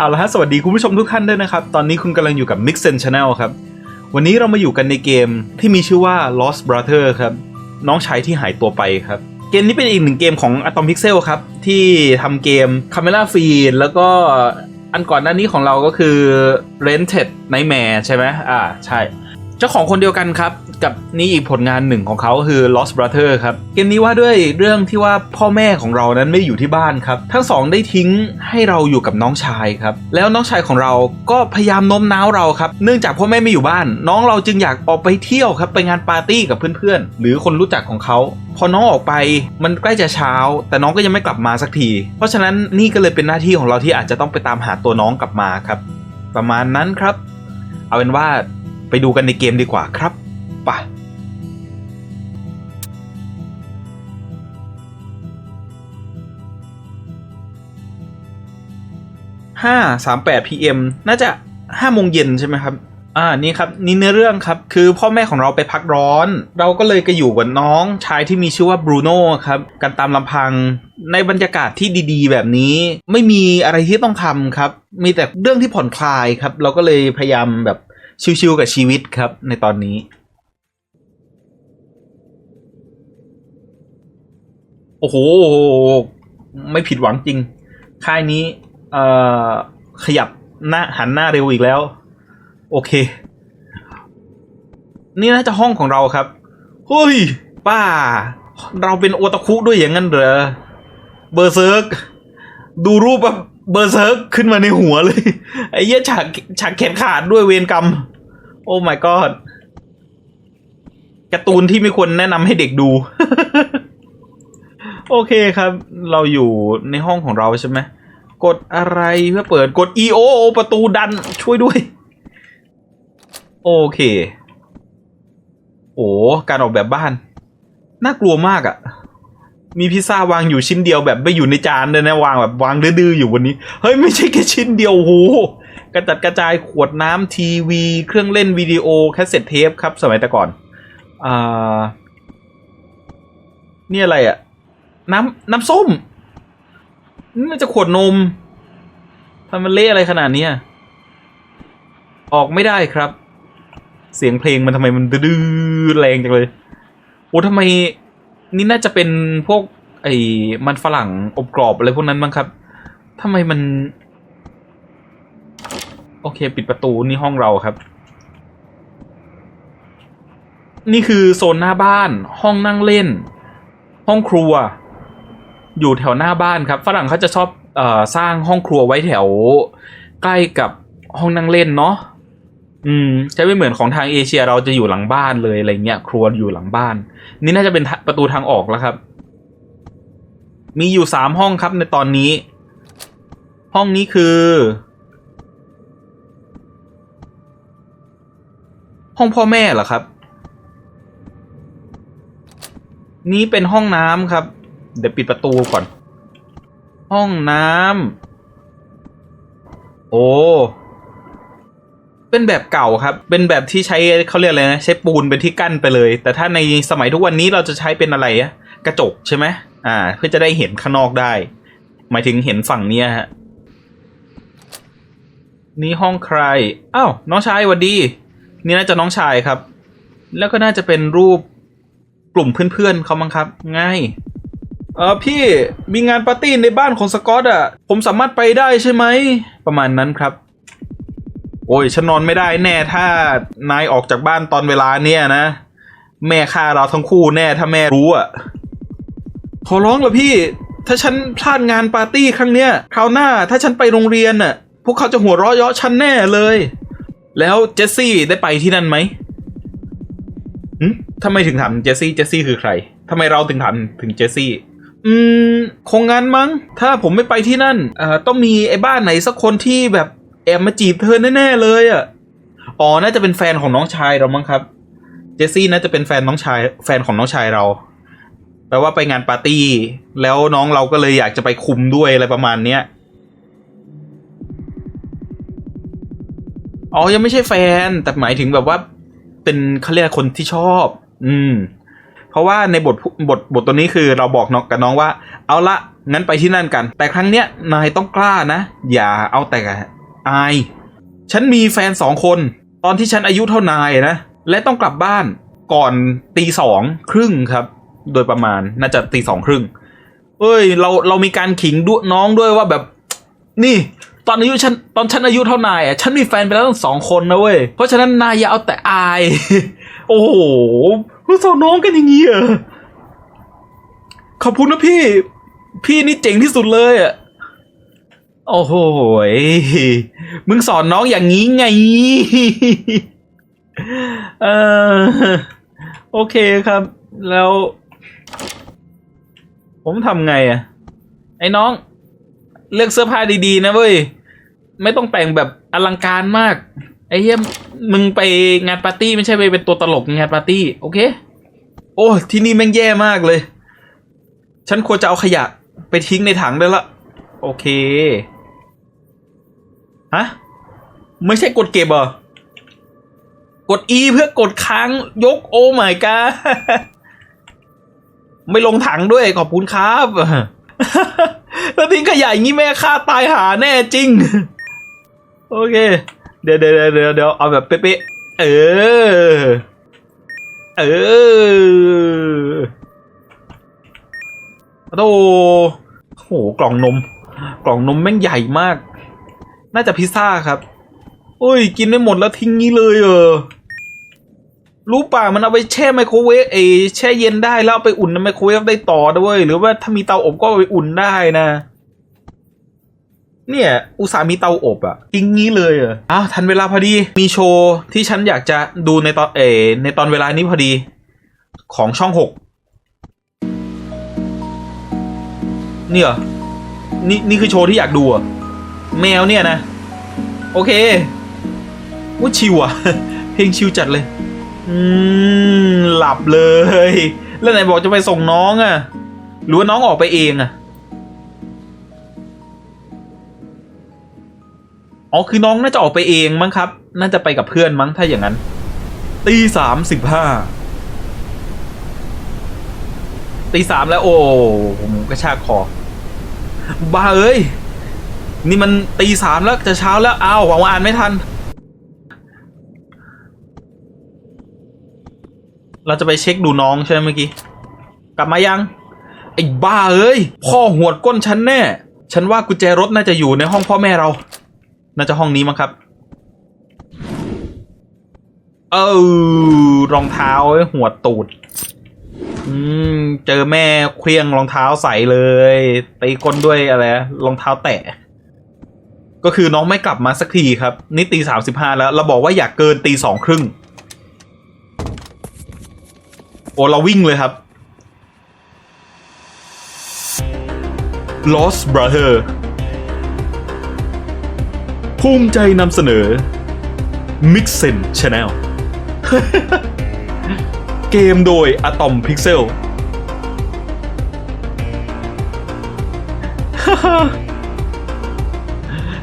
เอาละฮะสวัสดีคุณผู้ชมทุกท่านด้วยนะครับ ตอนนี้คุณกำลังอยู่กับ Mix and Channel ครับ วันนี้เรามาอยู่กันในเกมที่มีชื่อว่า Lost Brother ครับ น้องชายที่หายตัวไปครับ เกมนี้เป็นอีกหนึ่งเกมของ Atom Pixel ครับ ที่ทำเกม Camera Feed แล้วก็อันก่อนหน้านี้ของเราก็คือ Rented Nightmare ใช่ไหมอ่าใช่ เจ้าของคนเดียวกันครับ กับนี่อีกผลงานหนึ่งของเขาคือ Lost Brother ครับ เกมนี้ว่าด้วยเรื่องที่ว่าพ่อแม่ของเรานั้นไม่อยู่ที่บ้านครับ ทั้งสองได้ทิ้งให้เราอยู่กับน้องชายครับ แล้วน้องชายของเราก็พยายามโน้มน้าวเราครับ เนื่องจากพ่อแม่ไม่อยู่บ้าน น้องเราจึงอยากออกไปเที่ยวครับ ไปงานปาร์ตี้กับเพื่อนๆ หรือคนรู้จักของเขา พอน้องออกไปมันใกล้จะเช้า แต่น้องก็ยังไม่กลับมาสักที เพราะฉะนั้นนี่ก็เลยเป็นหน้าที่ของเราที่อาจจะต้องไปตามหาตัวน้องกลับมาครับ ประมาณนั้นครับ เอาเป็นว่า ไปดูกันในเกมดีกว่าครับไปะห้าสามแปด PM น่าจะห้าโมงเย็นใช่ไหมครับ อ่า นี่ครับ นี่เนื้อเรื่องครับ คือพ่อแม่ของเราไปพักร้อน เราก็เลยก็อยู่กับน้องชายที่มีชื่อว่าบรูโน่ครับ กันตามลำพัง ในบรรยากาศที่ดีๆ แบบนี้ ไม่มีอะไรที่ต้องทำครับ มีแต่เรื่องที่ผ่อนคลายครับ เราก็เลยพยายามแบบ ชิวๆกับชีวิตครับในตอนนี้ โอ้โห ไม่ผิดหวังจริง ค่ายนี้ เอ่อ ขยับหน้าหันหน้าเร็วอีกแล้ว โอเค นี่น่าจะห้องของเราครับเฮ้ยป้า เราเป็นโอตาคุด้วยอย่างนั้นเหรอ เบอร์เซิร์กดูรูปแบบเบอร์เซิร์กขึ้นมาในหัวเลย ไอ้เหี้ยฉากฉากแขนขาดด้วยเวรกรรม อ้ my god การ์ตูนที่ไม่ควรแนะนำให้เด็กดู โอเคครับ เราอยู่ในห้องของเราใช่ไหมกดอะไรเพื่อเปิดกด EO ประตูดันช่วยด้วย โอเค โอ้การออกแบบบ้าน น่ากลัวมากอะ่ะ มีพิซซ่าวางอยู่ชิ้นเดียวแบบไม่อยู่ในจานเลยนะ วางแบบวางดื้อๆอยู่บนนี้ เฮ้ย ไม่ใช่แค่ชิ้นเดียวโอ้โห กระจัดกระจายขวดน้ำทีวี เครื่องเล่นวิดีโอแคสเซ็ตเทปครับ สมัยแต่ก่อนอ่านี่อะไรอะ่ะน้ำน้ำส้มนี่มันจะขวดนมทำไมมันเละอะไรขนาดนี้ออกไม่ได้ครับ เสียงเพลงมันทำไมมันดื้อแรงจังเลยโอ้ทำไม นี่น่าจะเป็นพวก ไอ้มันฝรั่งอบกรอบอะไรพวกนั้นมั้งครับทำไมมัน โอเค ปิดประตูนี่ห้องเราครับ นี่คือโซนหน้าบ้าน ห้องนั่งเล่น ห้องครัว อยู่แถวหน้าบ้านครับ ฝรั่งเขาจะชอบอสร้างห้องครัวไว้แถว ใกล้กับห้องนั่งเล่นเนาะอืมจะไม่เหมือนของทางเอเชียเราจะอยู่หลังบ้านเลยอะไรเงี้ยครัวอยู่หลังบ้าน นี่น่าจะเป็นประตูทางออกแล้วครับ มีอยู่สามห้องครับในตอนนี้ ห้องนี้คือ ห้องพ่อแม่เหรอครับ นี่เป็นห้องน้ำครับ เดี๋ยวปิดประตูก่อน ห้องน้ำโอ้เป็นแบบเก่าครับ เป็นแบบที่ใช้เขาเรียกอะไรนะ ใช้ปูนเป็นที่กั้นไปเลย แต่ถ้าในสมัยทุกวันนี้เราจะใช้เป็นอะไรอะกระจกใช่ไหมอ่า เพื่อจะได้เห็นข้างนอกได้ หมายถึงเห็นฝั่งเนี้ยฮะ นี่ห้องใคร อ้าว น้องชายหวัดดี นี่น่าจะน้องชายครับ แล้วก็น่าจะเป็นรูปกลุ่มเพื่อนๆเขามั้งครับ ง่าย เออพี่มีงานปาร์ตี้ในบ้านของสกอตอะ ผมสามารถไปได้ใช่ไหม ประมาณนั้นครับ โอ้ยฉันนอนไม่ได้แน่ถ้านายออกจากบ้านตอนเวลาเนี้ยนะ แม่ฆ่าเราทั้งคู่แน่ถ้าแม่รู้อะขอร้องละพี่ ถ้าฉันพลาดงานปาร์ตี้ครั้งเนี้ยคราวหน้าถ้าฉันไปโรงเรียนน่ะ พวกเขาจะหัวเราะเยาะฉันแน่เลย แล้วเจสซี่ได้ไปที่นั่นไหมหึทำไมถึงถามเจสซี่เจสซี่คือใครทำไมเราถึงถามถึงเจสซี่ อืม คงงั้นมั้ง ถ้าผมไม่ไปที่นั่นเอ่อต้องมีไอ้บ้านไหนสักคนที่แบบแอบมาจีบเธอแน่ๆเลยอะ อ๋อ น่าจะเป็นแฟนของน้องชายเรามั้งครับ เจสซี่น่าจะเป็นแฟนน้องชาย แฟนของน้องชายเรา แปลว่าไปงานปาร์ตี้ แล้วน้องเราก็เลยอยากจะไปคุมด้วยอะไรประมาณเนี้ย อ๋อ ยังไม่ใช่แฟน แต่หมายถึงแบบว่า เป็นเขาเรียกคนที่ชอบ อืม เพราะว่าในบทบทบทตัวนี้คือเราบอกน้องกับน้องว่า เอาละงั้นไปที่นั่นกัน แต่ครั้งเนี้ยนายต้องกล้านะ อย่าเอาแต่อาย ฉันมีแฟนสองคน ตอนที่ฉันอายุเท่านายนะ และต้องกลับบ้านก่อนตีสองครึ่งครับ โดยประมาณน่าจะตีสองครึ่งเอ้ย เราเรามีการขิงดุน้องด้วยว่าแบบ นี่ ตอนอายุฉันตอนฉันอายุเท่านายอะฉันมีแฟนไปแล้วตั้งสองคนนะเว้ย เพราะฉะนั้นนายอย่าเอาแต่อาย โอ้โหรู้สอนน้องกันอย่างนี้เหรอขอบคุณนะพี่ พี่นี่เจ๋งที่สุดเลยอะโอ้โหยมึงสอนน้องอย่างนี้ไง เออโอเคครับ แล้ว ผมทำไงอะ ไอ้น้อง เลือกเสื้อผ้าดีๆ นะเว้ย ไม่ต้องแต่งแบบอลังการมาก ไอ้เหี้ยมึงไปงานปาร์ตี้ไม่ใช่ไปเป็นตัวตลกงานปาร์ตี้ โอเค โอ้ ที่นี่แม่งแย่มากเลย ฉันควรจะเอาขยะไปทิ้งในถังได้ละ โอเค ฮะ ไม่ใช่กดเก็บเหรอกด E เพื่อกดค้างยกโอ้ my god ไม่ลงถังด้วยขอบคุณครับ แล้วทิ้งขยะอย่างนี้แม่ฆ่าตายหาแน่จริง โอเค เดี๋ยวเดี๋ยวเดี๋ยวเดี๋ยวเอาแบบเป๊ะเออ เออโอ้โห กล่องนม กล่องนมแม่งใหญ่มาก น่าจะพิซซ่าครับ โอ้ย กินไม่หมดแล้วทิ้งงี้เลยเออ รู้ป่ะมันเอาไปแช่ไมโครเวฟเอแช่เย็นได้แล้วไปอุ่นในไมโครเวฟได้ต่อด้วย หรือว่าถ้ามีเตาอบก็ไปอุ่นได้นะ เนี่ยอุตส่าห์มีเตาอบอะทิ้งงี้เลยเหรออ้าวทันเวลาพอดี มีโชว์ที่ฉันอยากจะดูในตอนเอในตอนเวลานี้พอดี ของช่องหกเนี่ยเหรอนี่นี่คือโชว์ที่อยากดูอะแมวเนี่ยนะ โอเคว่าชิวอะเพลงชิวจัดเลย อืม หลับเลย แล้วไหนบอกจะไปส่งน้องอะหรือว่าน้องออกไปเองอะ อ๋อคือน้องน่าจะออกไปเองมั้งครับ น่าจะไปกับเพื่อนมั้งถ้าอย่างนั้น ตีสามสิบห้าตีสามแล้วโอ้ผมกระชากคอบ้าเอ้ย นี่มันตีสามแล้วจะเช้าแล้วอ้าวหวังว่าอ่านไม่ทัน เราจะไปเช็คดูน้องใช่ไหมเมื่อกี้ กลับมายัง ไอ้บ้าเอ้ย พ่อหวดก้นฉันแน่ ฉันว่ากุญแจรถน่าจะอยู่ในห้องพ่อแม่เรา น่าจะห้องนี้มั้งครับ เออรองเท้าไอหัวตูด อืม เจอแม่เคลี้ยงรองเท้าใส่เลยตีก้นด้วยอะไรรองเท้าแตะ ก็คือน้องไม่กลับมาสักทีครับ นี่ตีสามสิบห้าแล้ว เราบอกว่าอยากเกินตีสองครึ่ง โอ้เราวิ่งเลยครับ Lost Brother ภูมิใจนำเสนอ Mixen Channel เกมโดย Atom Pixel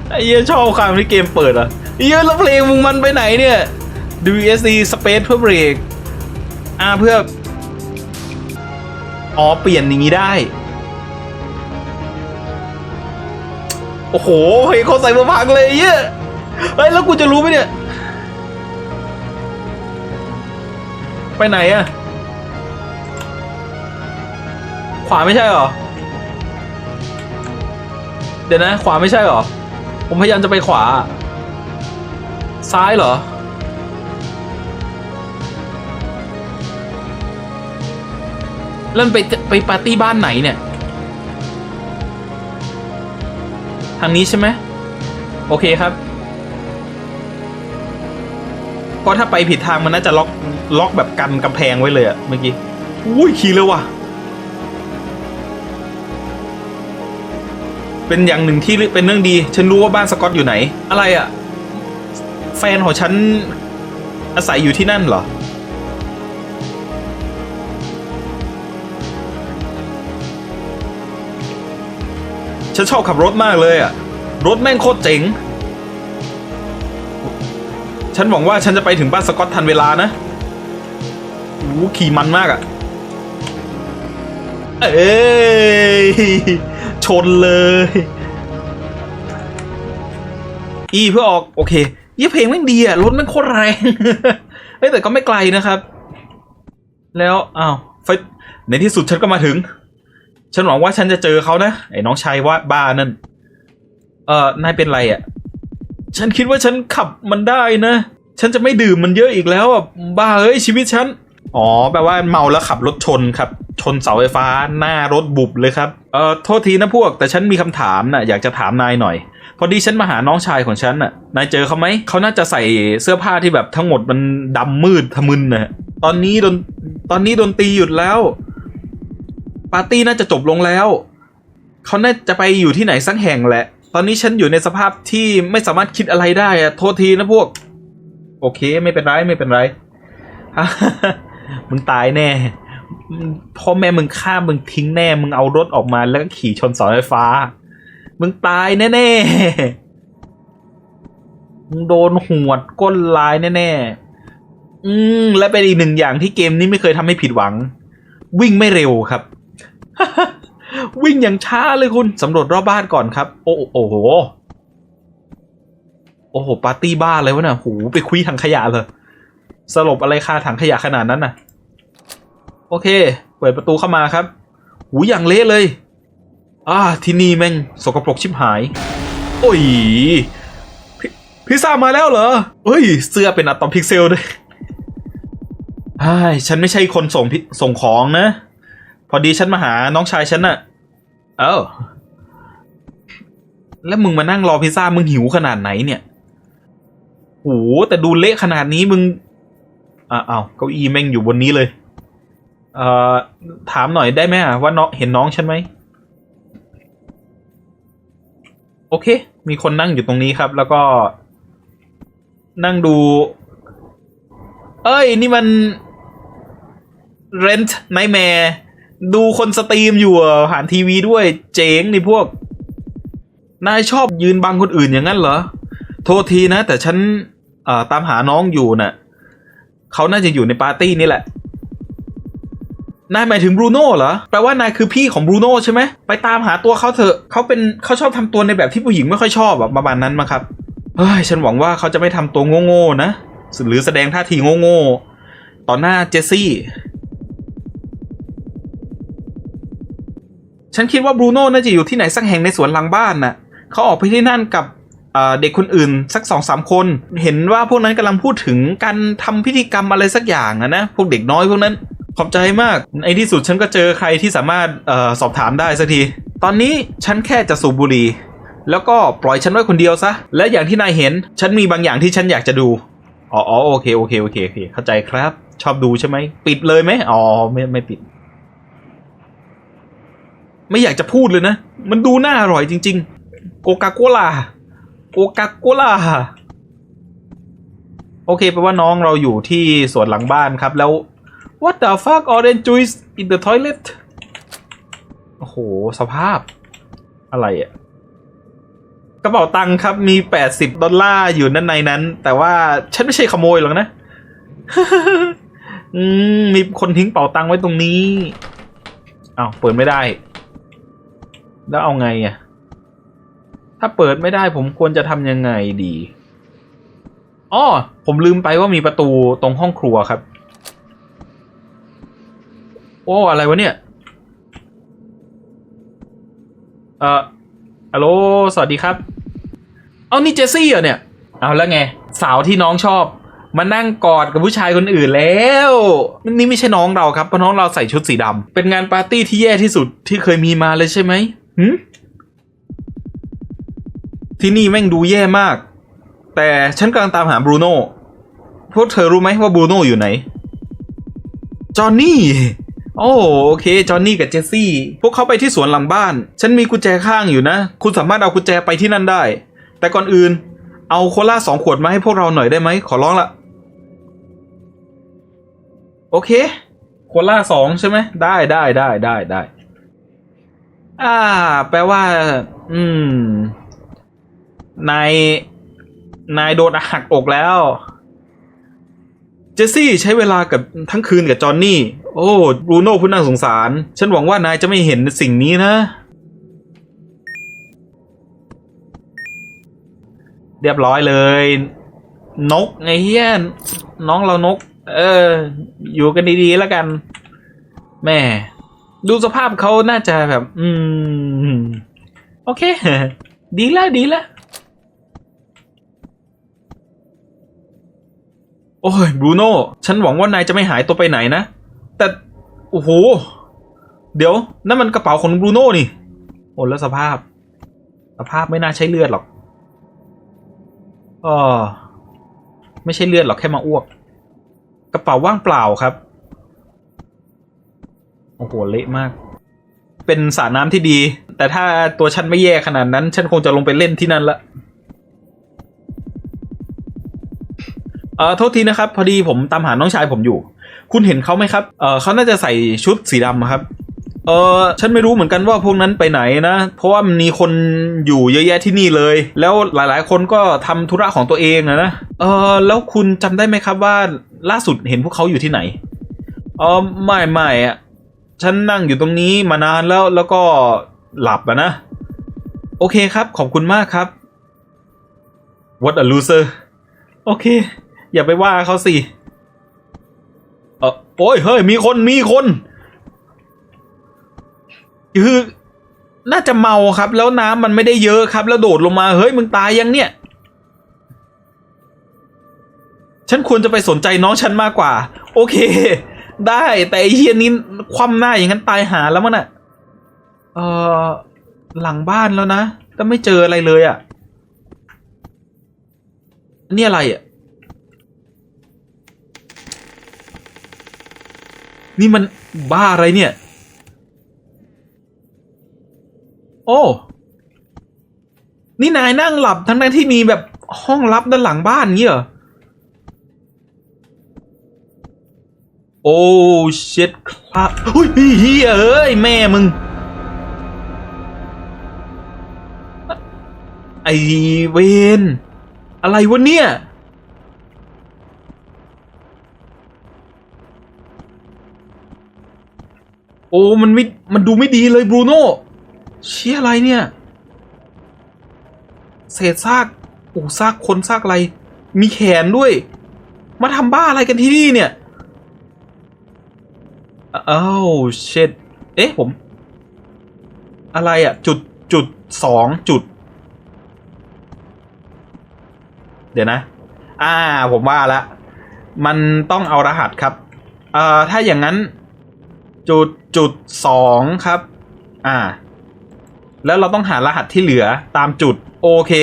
ไอ้เหี้ยชอบคำที่เกมเปิดอะไอ้เหี้ยแล้วเพลงมึงมันไปไหนเนี่ย WSD Space เพื่อเบรกอ่าเพื่อ อ๋อ เปลี่ยนอย่างนี้ได้ อ้โหเฮ้ยเขาใส่มาพังเลยเหี้ยเฮ้ยแล้วกูจะรู้ไหมเนี่ย ไปไหนอะขวาไม่ใช่เหรอ เดี๋ยวนะ ขวาไม่ใช่เหรอ ผมพยายามจะไปขวา ซ้ายเหรอ แล้วมันไปไปปาร์ตี้บ้านไหนเนี่ย ทางนี้ใช่ไหมโอเคครับเพราะถ้าไปผิดทางมันน่าจะล็อกล็อกแบบกันกำแพงไว้เลยอะเมื่อกี้อุ้ยขี่เลยว่ะ เป็นอย่างหนึ่งที่เป็นเรื่องดี ฉันรู้ว่าบ้านสกอตอยู่ไหน อะไรอะแฟนของฉันอาศัยอยู่ที่นั่นเหรอ ฉันชอบขับรถมากเลยอะรถแม่งโคตรเจ๋ง ฉันหวังว่าฉันจะไปถึงบ้านสกอตทันเวลานะโอ้ขี่มันมากอะเอ้ยชชนเลย อีเพื่อออก โอเคยี่เพลงแม่งดีอะรถแม่งโคตรแรงเฮ้ยแต่ก็ไม่ไกลนะครับ แล้วอ้าวไฟในที่สุดฉันก็มาถึง ฉันหวังว่าฉันจะเจอเขานะไอ้น้องชายว่าบ้านั่น เออนายเป็นไรอะ่ะ ฉันคิดว่าฉันขับมันได้นะ ฉันจะไม่ดื่มมันเยอะอีกแล้วอะบ้าเอ้ยชีวิตฉัน อ๋อแปลว่าเมาแล้วขับรถชนครับ ชนเสาไฟฟ้าหน้ารถบุบเลยครับเออโทษทีนะพวก แต่ฉันมีคำถามนะ่ะอยากจะถามนายหน่อย พอดีฉันมาหาน้องชายของฉันน่ะนายเจอเขาไหมเขาน่าจะใส่เสื้อผ้าที่แบบทั้งหมดมันดำมืดทะมึนน่ะตอนนี้ดนตอนนี้ดนตรีหยุดแล้ว ปาร์ตี้น่าจะจบลงแล้ว เขาน่าจะไปอยู่ที่ไหนสักแห่งแหละ ตอนนี้ฉันอยู่ในสภาพที่ไม่สามารถคิดอะไรได้อะโทษทีนะพวก โอเค ไม่เป็นไรไม่เป็นไร มึงตายแน่พ่อแม่มึงฆ่ามึงทิ้งแน่ มึงเอารถออกมาแล้วก็ขี่ชนเสาไฟฟ้า มึงตายแน่ๆ มึงโดนหวดก้นลายแน่ๆ อืมและเป็นอีกหนึ่งอย่างที่เกมนี้ไม่เคยทำให้ผิดหวัง วิ่งไม่เร็วครับ วิ่งอย่างช้าเลยคุณสำรวจรอบบ้านก่อนครับ โอ้โอ้โหโอ้โหปาร์ตี้บ้าเลยวะน่ะโหไปคุยถังขยะเลยสลบอะไรคาถังขยะขนาดนั้นน่ะ โอเค เปิดประตูเข้ามาครับ หูอย่างเละเลยอ่าที่นี่แม่งสกปรกชิบหาย โอ้ยพพิซซ่ามาแล้วเหรอเฮ้ย เสื้อเป็นอะตอมพิกเซลด้วยไอ้ยฉันไม่ใช่คนส่งส่งของนะ พอดีฉันมาหาน้องชายฉันน่ะ เอ้าแล้วมึงมานั่งรอพิซซ่ามึงหิวขนาดไหนเนี่ยโหแต่ดูเละขนาดนี้มึงอ้าวเก้าอี้แม่งอยู่บนนี้เลยเอ่อถามหน่อยได้ไหมอะว่าน้องเห็นน้องฉันไหมโอเค มีคนนั่งอยู่ตรงนี้ครับ แล้วก็ นั่งดู เอ้ย นี่มัน Rent Nightmare ดูคนสตรีมอยู่อะผ่านทีวีด้วยเจ๋งนี่พวก นายชอบยืนบังคนอื่นอย่างนั้นเหรอ โทษทีนะ แต่ฉันตามหาน้องอยู่น่ะเขาน่าจะอยู่ในปาร์ตี้นี่แหละ นายหมายถึงบรูโน่เหรอ แปลว่านายคือพี่ของบรูโน่ใช่ไหม ไปตามหาตัวเขาเถอะ เขาเป็นเขาชอบทำตัวในแบบที่ผู้หญิงไม่ค่อยชอบแบบประมาณนั้นมาครับ เฮ้ย ฉันหวังว่าเขาจะไม่ทำตัวโง่ๆนะ หรือแสดงท่าทีโง่ๆ ต่อหน้าเจสซี่ ฉันคิดว่าบรูโน่น่าจะอยู่ที่ไหนสักแห่งในสวนหลังบ้านน่ะเขาออกไปที่นั่นกับเด็กคนอื่นสักสองสามคน เห็นว่าพวกนั้นกำลังพูดถึงการทำพิธีกรรมอะไรสักอย่างอะนะพวกเด็กน้อยพวกนั้นขอบใจมากในที่สุดฉันก็เจอใครที่สามารถออสอบถามได้สักที ตอนนี้ฉันแค่จะสูบบุหรี่แล้วก็ปล่อยฉันไว้คนเดียวซะ และอย่างที่นายเห็น ฉันมีบางอย่างที่ฉันอยากจะดู อ๋ออ๋อโอเคโอเคโอเคโอเค เข้าใจครับ ชอบดูใช่ไหม ปิดเลยไหมอ๋อไม่ไม่ปิด ไม่อยากจะพูดเลยนะ มันดูน่าอร่อยจริง ๆ โกกาโกลาโกกาโกลาโอเคแปลว่าน้องเราอยู่ที่สวนหลังบ้านครับแล้ว what the fuck orange juice in the toilet โอ้โห สภาพ อะไรอะกระเป๋าตังค์ครับมี 80 ดอลลาร์อยู่นั่นในนั้น แต่ว่าฉันไม่ใช่ขโมยหรอกนะมมีคนทิ้งเป๋าตังค์ไว้ตรงนี้อ้าวเปิดไม่ได้ แล้วเอาไงอะ ถ้าเปิดไม่ได้ผมควรจะทำยังไงดีอ๋อผมลืมไปว่ามีประตูตรงห้องครัวครับ โอ้ อะไรวะเนี่ย เอ่อฮัลโหลสวัสดีครับ เอานี่เจสซี่เหรอเนี่ย เอาแล้วไง สาวที่น้องชอบ มานั่งกอดกับผู้ชายคนอื่นแล้ว นี่ไม่ใช่น้องเราครับ เพราะน้องเราใส่ชุดสีดำเป็นงานปาร์ตี้ที่แย่ที่สุดที่เคยมีมาเลยใช่ไหม หืมที่นี่แม่งดูแย่มาก แต่ฉันกำลังตามหาบรูโน่พวกเธอรู้ไหมว่าบรูโน่อยู่ไหน จอห์นนี่ โอ้โอเค จอห์นนี่กับเจสซี่ พวกเขาไปที่สวนหลังบ้าน ฉันมีกุญแจข้างอยู่นะ คุณสามารถเอากุญแจไปที่นั่นได้ แต่ก่อนอื่น เอาโคลาสองขวดมาให้พวกเราหน่อยได้ไหม ขอร้องละโอเค โคลาสองใช่ไหม ได้ได้ได้ได้ได้ อ่า แปลว่า อืม นาย นายโดนหักอกแล้ว เจสซี่ใช้เวลากับทั้งคืนกับจอนนี่ โอ้บรูโน่ผู้น่าสงสาร ฉันหวังว่านายจะไม่เห็นสิ่งนี้นะ เรียบร้อยเลย นกไอ้เฮี้ยน้องเรานก เออ อยู่กันดีๆแล้วกัน แม่ ดูสภาพเขาน่าจะแบบ อืม โอเค ดีแล้วดีแล้วโอ้ยบรูโน่ฉันหวังว่านายจะไม่หายตัวไปไหนนะ แต่ โอ้โห เดี๋ยว นั่นมันกระเป๋าของบรูโน่นี่ โอ้แล้วสภาพ สภาพไม่น่าใช่เลือดหรอกอ๋อไม่ใช่เลือดหรอกแค่มาอ้วก กระเป๋าว่างเปล่าครับ โอ้โหเละมาก เป็นสระน้ำที่ดี แต่ถ้าตัวฉันไม่แย่ขนาดนั้น ฉันคงจะลงไปเล่นที่นั่นละเออโทษทีนะครับ พอดีผมตามหาน้องชายผมอยู่ คุณเห็นเขาไหมครับเออเขาน่าจะใส่ชุดสีดำครับเออฉันไม่รู้เหมือนกันว่าพวกนั้นไปไหนนะ เพราะว่ามันมีคนอยู่เยอะแยะที่นี่เลย แล้วหลายๆ คนก็ทำธุระของตัวเองนะ เออแล้วคุณจำได้ไหมครับว่าล่าสุดเห็นพวกเขาอยู่ที่ไหน เออไม่ไม่อะ ฉันนั่งอยู่ตรงนี้มานานแล้วแล้วก็หลับอะนะ โอเคครับ ขอบคุณมากครับ What a loser โอเค อย่าไปว่าเขาสิ เออโอ้ย เฮ้ย มีคนมีคน คือ น่าจะเมาครับ แล้วน้ำมันไม่ได้เยอะครับ แล้วโดดลงมา เฮ้ย มึงตายยังเนี่ย ฉันควรจะไปสนใจน้องฉันมากกว่า โอเค ได้ แต่ไอ้เฮียนี้คว่ำหน้าอย่างนั้นตายหาแล้วมันอะเออหลังบ้านแล้วนะแต่ไม่เจออะไรเลยอะนี่อะไรอะนี่มันบ้าอะไรเนี่ย โอ้ นี่นายนั่งหลับทั้งนั้นที่มีแบบห้องลับด้านหลังบ้านเงี้ยเหรอ โอ้เช็ดครับอุ้ยเฮียเอ้ยแม่มึง ไอเวนอะไรวะเนี่ยโอ้มันไม่ มันดูไม่ดีเลยบรูโน่เชี่ยอะไรเนี่ย เศษซากโอ้ซากคนซากอะไร มีแขนด้วย มาทำบ้าอะไรกันที่นี่เนี่ย อ้าวเช็ดเอ๊ะผม อะไรอะจุดจุดสองจุด เดี๋ยวนะ อ่า ผมว่าละ มันต้องเอารหัสครับ เอ่อ ถ้าอย่างนั้น จุดจุดสองครับ อ่า แล้วเราต้องหารหัสที่เหลือตามจุด โอเค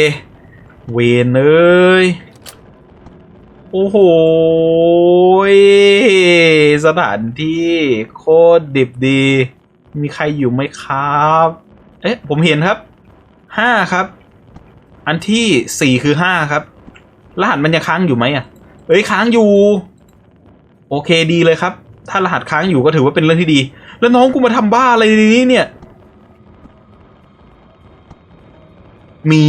เวนเอ้ย โอ้โห สถานที่โคตรดิบดี มีใครอยู่ไหมครับ เอ๊ะ ผมเห็นครับ ห้าครับ อันที่สี่คือห้าครับ รหัสมันยังค้างอยู่ไหมอะ เอ้ย ค้างอยู่ โอเคดีเลยครับ ถ้ารหัสค้างอยู่ก็ถือว่าเป็นเรื่องที่ดี แล้วน้องกูมาทำบ้าอะไรในนี้เนี่ย หมี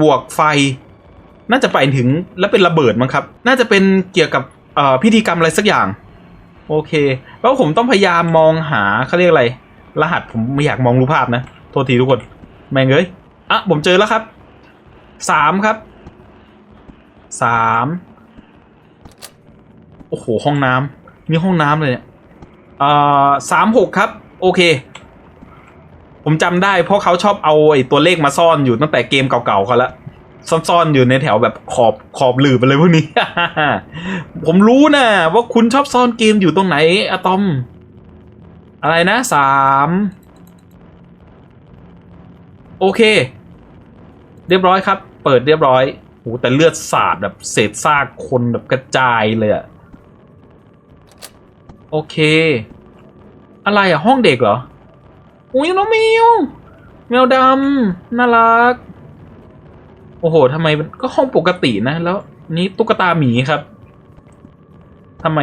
บวกไฟ น่าจะไปถึงแล้วเป็นระเบิดมั้งครับ น่าจะเป็นเกี่ยวกับพิธีกรรมอะไรสักอย่าง โอเค แล้วผมต้องพยายามมองหาเขาเรียกอะไร รหัสผมไม่อยากมองรูปภาพนะ โทษทีทุกคน แม่งเอ้ยอะผมเจอแล้วครับสามครับสามโอ้โห ห้องน้ำมีห้องน้ำเลยเนี่ยเอ่อสามหกครับ โอเค ผมจำได้เพราะเขาชอบเอาไอ้ตัวเลขมาซ่อนอยู่ตั้งแต่เกมเก่าๆเขาละ ซ่อนๆอยู่ในแถวแบบขอบขอบหลืบอะไรพวกนี้ ผมรู้นะว่าคุณชอบซ่อนเกมอยู่ตรงไหนอะตอม อะไรนะสามโอเค เรียบร้อยครับ เปิดเรียบร้อยโหแต่เลือดสาดแบบเศษซากคนแบบกระจายเลยอะโอเค อะไรอะห้องเด็กเหรอ อุ้ยน้องแมวแมวดำน่ารัก โอ้โหทำไมมันก็ห้องปกตินะ แล้วนี้ตุ๊กตาหมีครับทำไม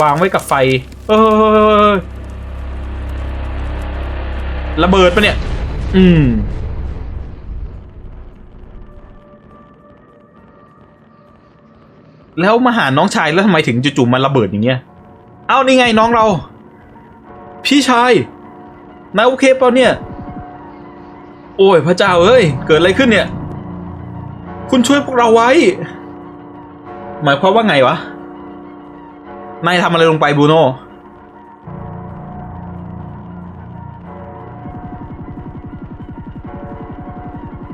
วางไว้กับไฟ เออระเบิดปะเนี่ย อืม แล้วมาหาน้องชายแล้วทำไมถึงจู่ๆมันระเบิดอย่างเงี้ย เอานี่ไงน้องเรา พี่ชายนายโอเคเปล่าเนี่ย โอ้ยพระเจ้าเอ้ย เกิดอะไรขึ้นเนี่ย คุณช่วยพวกเราไว้ หมายความว่าไงวะ นายทำอะไรลงไปบูโน่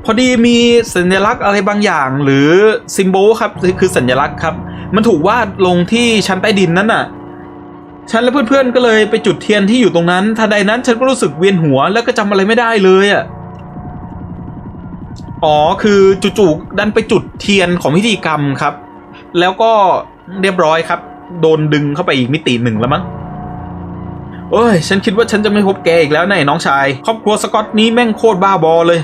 พอดีมีสัญลักษณ์อะไรบางอย่างหรือซิมโบลครับคือสัญลักษณ์ครับ มันถูกวาดลงที่ชั้นใต้ดินนั่นน่ะฉันและเพื่อนๆก็เลยไปจุดเทียนที่อยู่ตรงนั้นทันใดนั้นฉันก็รู้สึกเวียนหัวแล้วก็จำอะไรไม่ได้เลยอะ อ๋อคือจู่ๆดันไปจุดเทียนของพิธีกรรมครับ แล้วก็เรียบร้อยครับ โดนดึงเข้าไปอีกมิติหนึ่งแล้วมั้งเอ้ย ฉันคิดว่าฉันจะไม่พบแกอีกแล้วนะไอ้น้องชาย ครอบครัวสกอตนี้แม่งโคตรบ้าบอเลย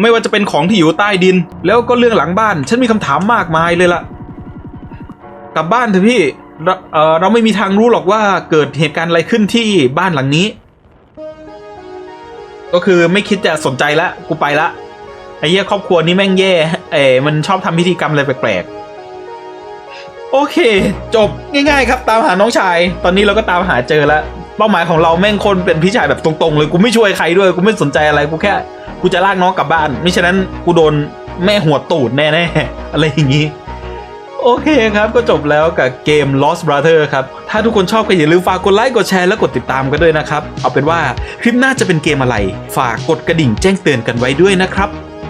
ไม่ว่าจะเป็นของที่อยู่ใต้ดิน แล้วก็เรื่องหลังบ้าน ฉันมีคำถามมากมายเลยล่ะ กลับบ้านเถอะพี่เราเออเราไม่มีทางรู้หรอกว่าเกิดเหตุการณ์อะไรขึ้นที่บ้านหลังนี้ ก็คือไม่คิดจะสนใจละกูไปละ ไอ้เหี้ยครอบครัวนี้แม่งแย่ เอ๋มันชอบทำพิธีกรรมอะไรแปลกๆ โอเค จบง่ายๆ ครับตามหาน้องชาย ตอนนี้เราก็ตามหาเจอแล้ว เป้าหมายของเราแม่งคนเป็นพี่ชายแบบตรงๆ เลยกูไม่ช่วยใครด้วย กูไม่สนใจอะไรกูแค่กูจะลากน้องกลับบ้านไม่ฉะนั้นกูโดนแม่หัวตูดแน่ๆ อะไรอย่างนี้ โอเคครับก็จบแล้วกับเกม Lost Brother ครับ ถ้าทุกคนชอบก็อย่าลืมฝากกดไลค์กดแชร์และกดติดตามกันด้วยนะครับ เอาเป็นว่าคลิปหน้าจะเป็นเกมอะไร ฝากกดกระดิ่งแจ้งเตือนกันไว้ด้วยนะครับ